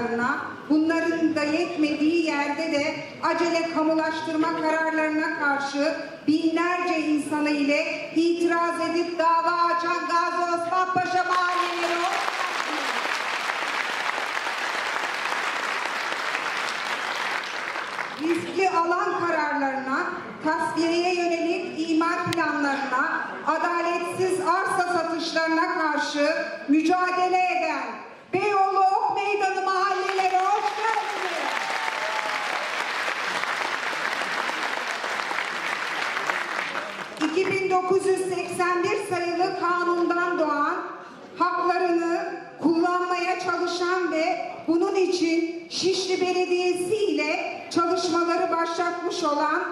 planlarına, bunların da yetmediği yerde de acele kamulaştırma kararlarına karşı binlerce insanı ile itiraz edip dava açan Gazi Osman Paşa mahalleleri riskli alan kararlarına, tasfiyeye yönelik imar planlarına, adaletsiz arsa satışlarına karşı mücadele eden Beyoğlu Ok Meydanı mahalleleri hoş geldiniz. ...2981 sayılı kanundan doğan haklarını kullanmaya çalışan ve bunun için Şişli Belediyesi ile çalışmaları başlatmış olan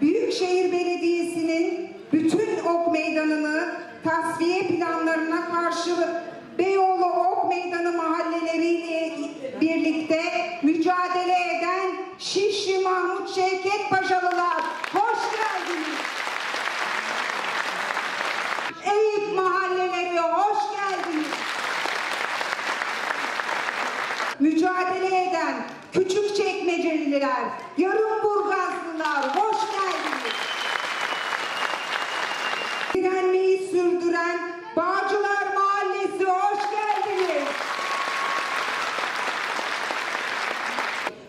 Büyükşehir Belediyesi'nin bütün ok meydanını tasfiye planlarına karşı Beyoğlu Ok Meydanı mahalleleriyle birlikte mücadele eden Şişli Mahmut Şevket Paşalılar hoş geldiniz. Mahalleleri hoş geldiniz. Mücadele eden küçük çekmeceliler, yarım burgazlılar hoş geldiniz. Direnmeyi sürdüren Bağcılar Mahallesi hoş geldiniz.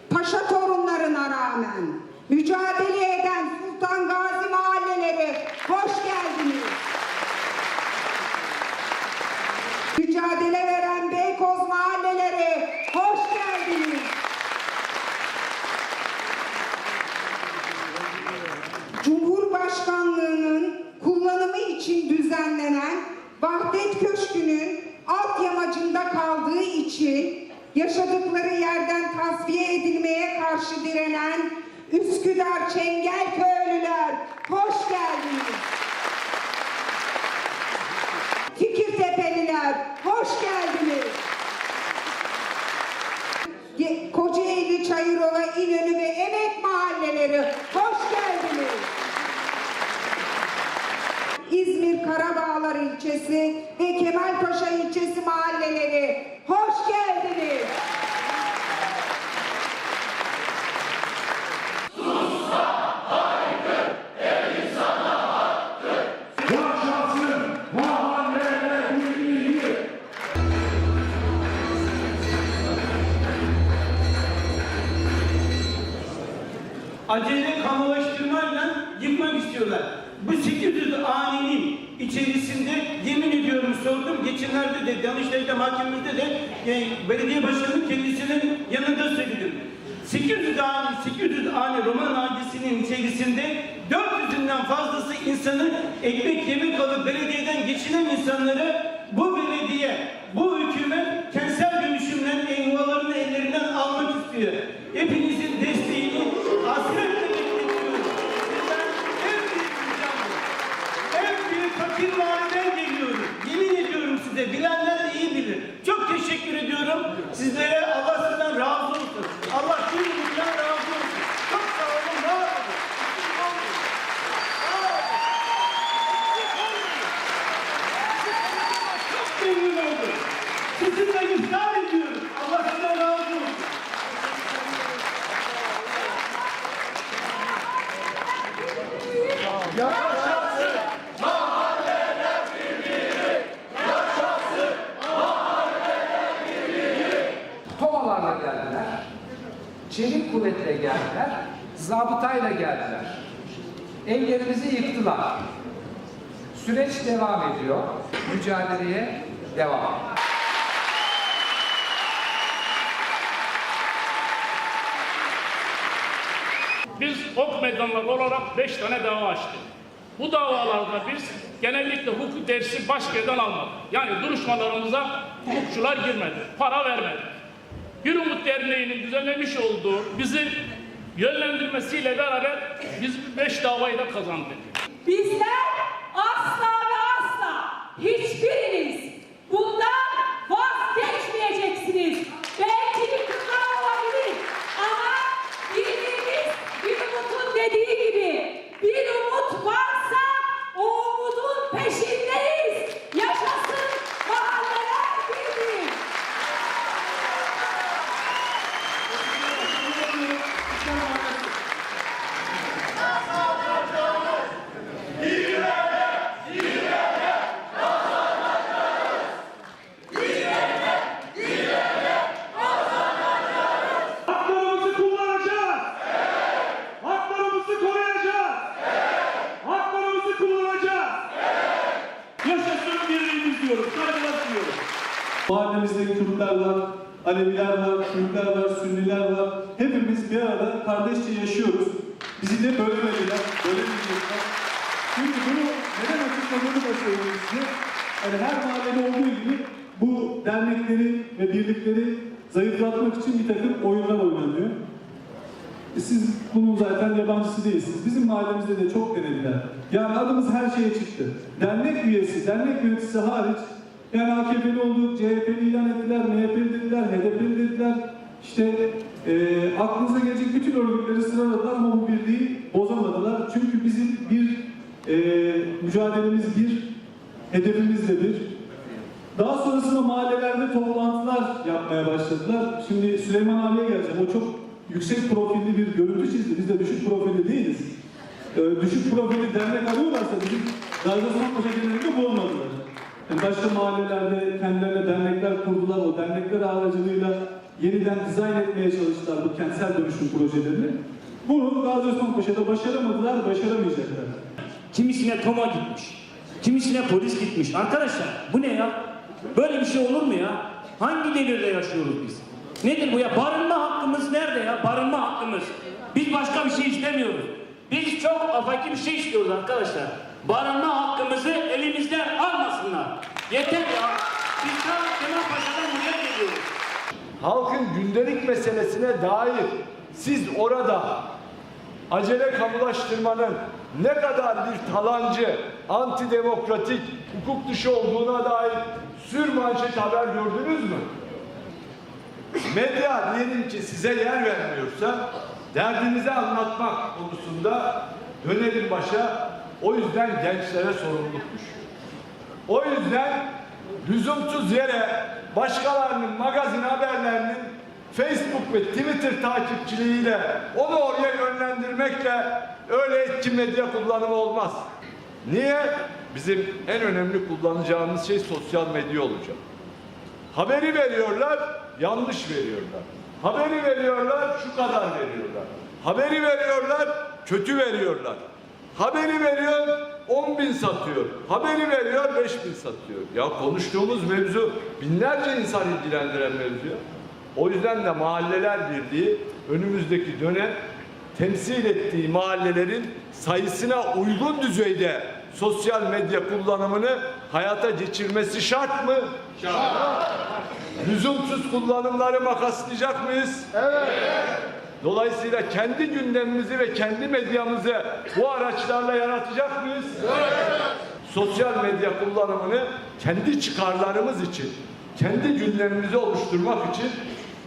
Paşa torunlarına rağmen mücadele eden Sultan Gazi mahalleleri hoş geldiniz. Mücadele veren Beykoz mahalleleri hoş geldiniz. Cumhurbaşkanlığının kullanımı için düzenlenen Vahdet Köşkü'nün alt yamacında kaldığı için yaşadıkları yerden tasfiye edilmeye karşı direnen Üsküdar Çengelköylüler hoş geldiniz. Fikirtepeliler hoş geldiniz. Ye- Kocaeli, Çayırova, İnönü ve Emek mahalleleri hoş geldiniz. İzmir Karabağlar ilçesi ve Kemalpaşa ilçesi mahalleleri hoş geldiniz. Acele kamulaştırmayla yıkmak istiyorlar. Bu 800 aninin içerisinde yemin ediyorum sordum. Geçenlerde de Danıştay'da mahkememizde de e, belediye başkanı kendisinin yanında söyledim. 800 ani, 800 ani Roman ailesinin içerisinde 400'ünden fazlası insanı ekmek yemek alıp belediyeden geçinen insanları bu belediye, bu hükümet kentsel dönüşümden yuvalarını ellerinden almak istiyor. Hepinizin desteğini hasretle fakir mahalleden geliyorum. Yemin ediyorum size, bilenler iyi bilir. Çok teşekkür ediyorum. Sizlere Allah sizden razı olsun. Allah cümlemizden razı olsun. Çok sağ olun, var olun. Çok memnun oldum. Sizinle iftar ediyorum. Allah sizden razı olsun. Tomalarla geldiler. Çelik kuvvetle geldiler. Zabıtayla geldiler. Evlerimizi yıktılar. Süreç devam ediyor. Mücadeleye devam. Biz ok meydanları olarak beş tane dava açtık. Bu davalarda biz genellikle hukuk dersi başka yerden almadık. Yani duruşmalarımıza hukukçular girmedi, para vermedi. Bir Umut Derneği'nin düzenlemiş olduğu bizi yönlendirmesiyle beraber biz beş davayı da kazandık. Bizler asla ve asla hiçbiriniz bundan vazgeçmeyeceksiniz. Belki bir kızlar olabilir ama bildiğimiz bir umutun dediği gibi bir umut varsa o umudun peşindeyiz. Yaşasın mahalleler birliği. Mahallemizde Kürtler var, Aleviler var, Türkler var, Sünniler var. Hepimiz bir arada kardeşçe yaşıyoruz. Bizi de bölemediler, bölemeyecekler. Çünkü bunu neden açıkladığını da söyleyeyim size. Yani her mahallede olduğu gibi bu dernekleri ve birlikleri zayıflatmak için bir takım oyunlar oynanıyor. E Siz bunun zaten yabancısı değilsiniz. Bizim mahallemizde de çok denediler. Yani adımız her şeye çıktı. Dernek üyesi, dernek yöneticisi hariç yani AKP'li olduk, CHP'li ilan ettiler, MHP'li dediler, HDP'li dediler. İşte e, aklınıza gelecek bütün örgütleri sıraladılar ama bu birliği bozamadılar. Çünkü bizim bir e, mücadelemiz bir, hedefimiz de bir. Daha sonrasında mahallelerde toplantılar yapmaya başladılar. Şimdi Süleyman abiye geleceğim. O çok yüksek profilli bir görüntü çizdi. Biz de düşük profilli değiliz. Ee, düşük profilli dernek arıyorlarsa bizim Paşa genelinde bulmadılar. Yani başka mahallelerde kendilerine dernekler kurdular. O dernekler aracılığıyla yeniden dizayn etmeye çalıştılar bu kentsel dönüşüm projelerini. Bunu Gazi Osman Paşa'da başaramadılar, başaramayacaklar. Kimisine Toma gitmiş. Kimisine polis gitmiş. Arkadaşlar bu ne ya? Böyle bir şey olur mu ya? Hangi devirde yaşıyoruz biz? Nedir bu ya? Barınma hakkımız nerede ya? Barınma hakkımız. Biz başka bir şey istemiyoruz. Biz çok afaki bir şey istiyoruz arkadaşlar. Barınma hakkımızı elimizden almasınlar. Yeter ya. Biz ta Kemal Paşa'dan buraya geliyoruz. halkın gündelik meselesine dair siz orada acele kamulaştırmanın ne kadar bir talancı, antidemokratik, hukuk dışı olduğuna dair sür manşet haber gördünüz mü? Medya diyelim ki size yer vermiyorsa derdinizi anlatmak konusunda dönelim başa. O yüzden gençlere sorumluluk düşüyor. O yüzden lüzumsuz yere başkalarının magazin haberlerinin Facebook ve Twitter takipçiliğiyle onu oraya yönlendirmekle öyle etki medya kullanımı olmaz. Niye? Bizim en önemli kullanacağımız şey sosyal medya olacak. Haberi veriyorlar, yanlış veriyorlar. Haberi veriyorlar, şu kadar veriyorlar. Haberi veriyorlar, kötü veriyorlar. Haberi veriyor, 10 bin satıyor. Haberi veriyor, 5 bin satıyor. Ya konuştuğumuz mevzu binlerce insan ilgilendiren mevzu. O yüzden de Mahalleler Birliği önümüzdeki dönem temsil ettiği mahallelerin sayısına uygun düzeyde sosyal medya kullanımını hayata geçirmesi şart mı? Şart. Lüzumsuz kullanımları makaslayacak mıyız? Evet. Dolayısıyla kendi gündemimizi ve kendi medyamızı bu araçlarla yaratacak mıyız? Evet. Sosyal medya kullanımını kendi çıkarlarımız için, kendi gündemimizi oluşturmak için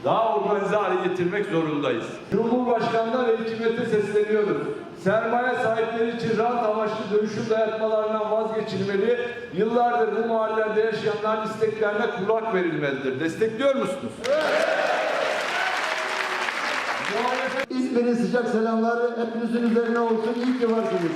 daha organize hale getirmek zorundayız. Cumhurbaşkanı'na ve hükümete sesleniyoruz. Sermaye sahipleri için rant amaçlı dönüşüm dayatmalarından vazgeçilmeli. Yıllardır bu mahallelerde yaşayanların isteklerine kulak verilmelidir. Destekliyor musunuz? Muhalefet İzmir'in sıcak selamları hepinizin üzerine olsun. İyi ki varsınız.